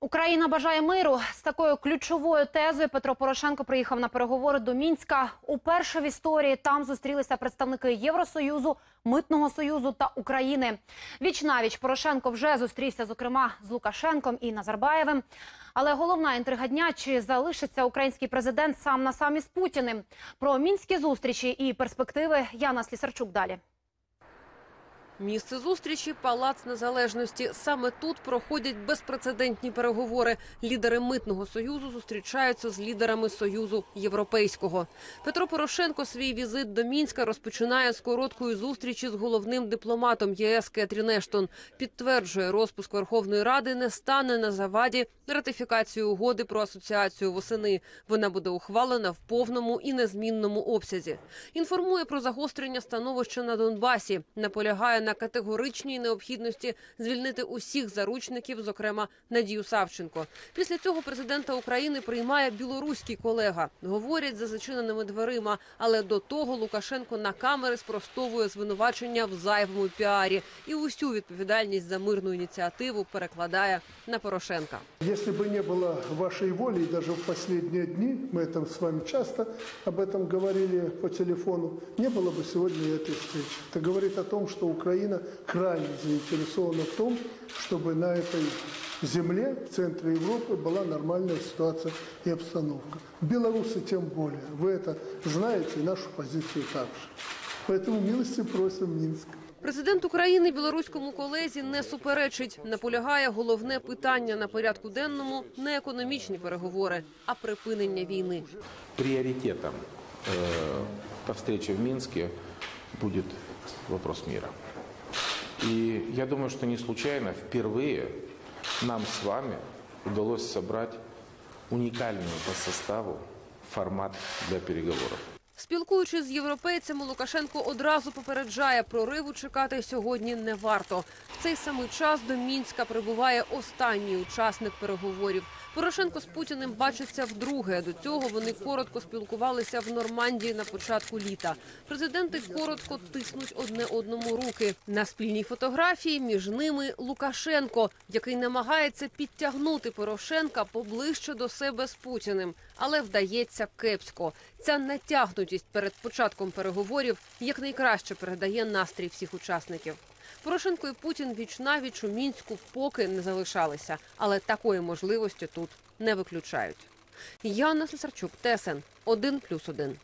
Україна бажає миру з такою ключовою тезою. Петро Порошенко приїхав на переговори до Мінська. Уперше в історії там зустрілися представники Євросоюзу, Митного союзу та України. Віч навіч Порошенко вже зустрівся, зокрема, з Лукашенком і Назарбаєвим. Але головна інтрига дня чи залишиться український президент сам на самі з Путіним. Про мінські зустрічі і перспективи Яна Слісарчук далі. Місце зустрічі Палац Незалежності. Саме тут проходять безпрецедентні переговори. Лідери митного союзу зустрічаються з лідерами союзу європейського. Петро Порошенко свій візит до мінська розпочинає з короткої зустрічі з головним дипломатом ЄС Кетрін Ештон. Підтверджує, розпуск Верховної Ради не стане на заваді ратифікації угоди про асоціацію восени. Вона буде ухвалена в повному і незмінному обсязі. Інформує про загострення становища на Донбасі. Наполягає на категоричній необхідності звільнити усіх заручників, зокрема Надію Савченко. Після цього президента України приймає білоруський колега. Говорять за зачиненими дверима, але до того Лукашенко на камери спростовує звинувачення в зайвому піарі і усю відповідальність за мирну ініціативу перекладає на Порошенка. Если бы не было вашей воли, и даже в последние дни, мы это с вами часто об этом говорили по телефону, не было бы сегодня и этой встречи. Это говорит о том, что Украина крайне заинтересована в том, чтобы на этой земле, в центре Европы, была нормальная ситуация и обстановка. Белорусы тем более. Вы это знаете, и нашу позицию также. Поэтому милости просим Минск. Президент України білоруському колезі не суперечить. Наполягає головне питання на порядку денному не економічні переговори, а припинення війни. приоритетом э, по встрече в Минске будет вопрос мира. И я думаю, что не случайно впервые нам с вами удалось собрать уникальный по составу формат для переговоров. Спілкуючись з європейцями, Лукашенко одразу попереджає, прориву чекати сьогодні не варто. В цей самий час до Мінська прибуває останній учасник переговорів. Порошенко з Путіним бачаться вдруге. До цього вони коротко спілкувалися в Нормандії на початку літа. Президенти коротко тиснуть одне одному руки. На спільній фотографії між ними Лукашенко, який намагається підтягнути Порошенка поближче до себе з Путіним, але вдається кепсько. Ця натягнутість перед початком переговорів якнайкраще передає настрій всіх учасників. Порошенко і Путін віч навіч у мінську поки не залишалися, але такої можливості тут не виключають. Яна Слесарчук, ТСН 1+,1.